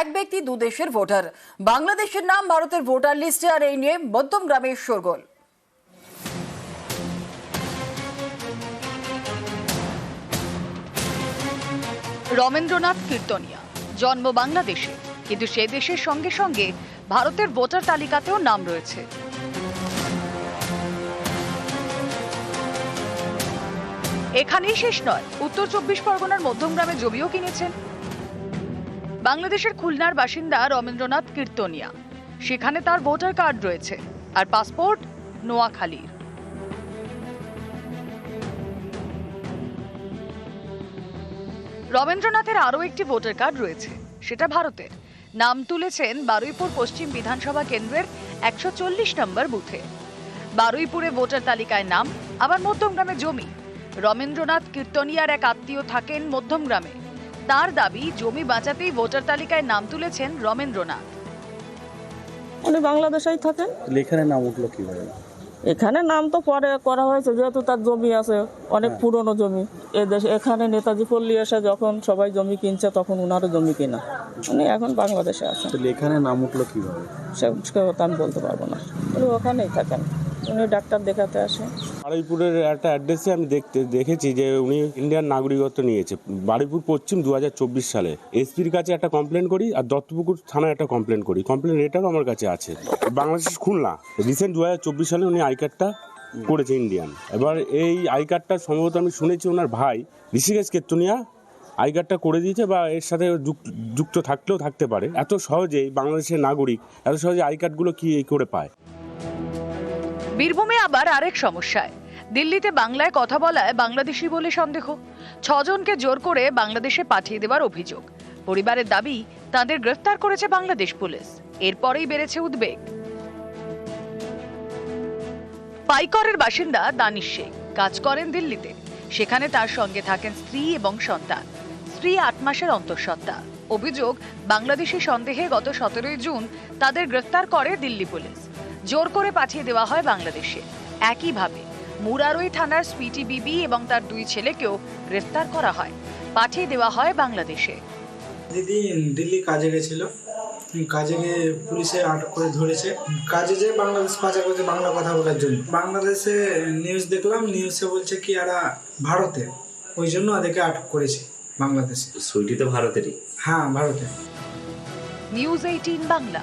এক ব্যক্তি, দু দেশের ভোটার। বাংলাদেশের নাম ভারতের ভোটার লিস্টে, আর এই নিয়ে মধ্যম গ্রামের শোরগোল। রমেন্দ্রনাথ কীর্তনিয়া, জন্ম বাংলাদেশে। কিন্তু সে দেশের সঙ্গে সঙ্গে ভারতের ভোটার তালিকাতেও নাম রয়েছে। এখানেই শেষ নয়। উত্তর চব্বিশ পরগনার মধ্যমগ্রামে জমিও কিনেছেন। বাংলাদেশের খুলনার বাসিন্দা রমেন্দ্রনাথ কীর্তনিয়া। সেখানে তার ভোটার কার্ড রয়েছে আর পাসপোর্ট নোয়াখালীর। রবীন্দ্রনাথের আরও একটি ভোটার কার্ড রয়েছে, সেটা ভারতের। নাম তুলেছেন বারুইপুর পশ্চিম বিধানসভা কেন্দ্রের একশো চল্লিশ নম্বর বুথে। বারুইপুরে ভোটার তালিকায় নাম, আবার মধ্যমগ্রামে জমি। রবীন্দ্রনাথ কীর্তনিয়ার এক আত্মীয় থাকেন মধ্যমগ্রামে তার দাবি জমি বাঁচাতেই ভোটার তালিকায় নাম তুলেছেন রমেন্দ্রনাথ। উনি বাংলাদেশেই থাকেন? তাহলে এখানে নাম উঠল কীভাবে? এখানে নাম তো পরে করা হয়েছে যেহেতু তার জমি আছে অনেক পুরনো জমি। এ দেশে এখানে নেতাজি পল্লী এসে যখন সবাই জমি কিনছে তখন উনারও জমি কিনা। উনি এখন বাংলাদেশে আছেন। তাহলে এখানে নাম উঠল কীভাবে? সে সে কথা আমি বলতে পারব না। উনি ওখানেই থাকেন। উনি ডাক্তার দেখাতে আসেন। বারুইপুরের একটা অ্যাড্রেসে আমি দেখতে, দেখেছি যে উনি ইন্ডিয়ান নাগরিকত্ব নিয়েছে। বারুইপুর পশ্চিম দু হাজার চব্বিশ সালে। এসপির কাছে একটা কমপ্লেন করি আর দত্তপুকুর থানায় একটা কমপ্লেন করি। কমপ্লেন এটাও আমার কাছে আছে। বাংলাদেশ খুলনা। রিসেন্ট দু হাজার চব্বিশ সালে উনি আই কার্ডটা করেছে ইন্ডিয়ান এবার এই আই কার্ডটা সম্ভবত আমি শুনেছি ওনার ভাই, ঋষিকেশ কেতনিয়া, আই কার্ডটা করে দিয়েছে বা এর সাথে যুক- যুক্ত থাকলেও থাকতে পারে। এত সহজেই বাংলাদেশের নাগরিক, এত সহজে আই কার্ডগুলো কি করে পায়? বীরভূমে আবার আরেক সমস্যায়। দিল্লিতে বাংলায় কথা বলায় বাংলাদেশি বলে সন্দেহ। ছজনকে জোর করে বাংলাদেশে পাঠিয়ে দেওয়ার অভিযোগ। পরিবারের দাবি, তাদের গ্রেফতার করেছে বাংলাদেশ পুলিশ। এরপরেই বেড়েছে উদ্বেগ। পাইকরের বাসিন্দা দানিশ শেখ কাজ করেন দিল্লিতে। সেখানে তার সঙ্গে থাকেন স্ত্রী এবং সন্তান। স্ত্রী আট মাসের অন্তঃসত্ত্বা। অভিযোগ, বাংলাদেশি সন্দেহে গত সতেরোই জুন তাদের গ্রেফতার করে দিল্লি পুলিশ। জোর করে পাঠিয়ে দেওয়া হয় বাংলাদেশে। একইভাবে মুরারই থানার সুইটি বিবি এবং তার দুই ছেলেকেও গ্রেফতার করা হয়। পাঠিয়ে দেওয়া হয় বাংলাদেশে। দিদি দিল্লি কাজে গেছিল। কাজে গিয়ে পুলিশে আটক করে ধরেছে। কাজে যে বাংলাদেশ পাচার করছে বাংলা কথা বলার জন্য। বাংলাদেশে নিউজ দেখলাম নিউজে বলছে কি এরা ভারতে। ওই জন্য ওদেরকে আটক করেছে বাংলাদেশে। সুইটি তো ভারতেরই। হ্যাঁ ভারতে। News eighteen Bangla.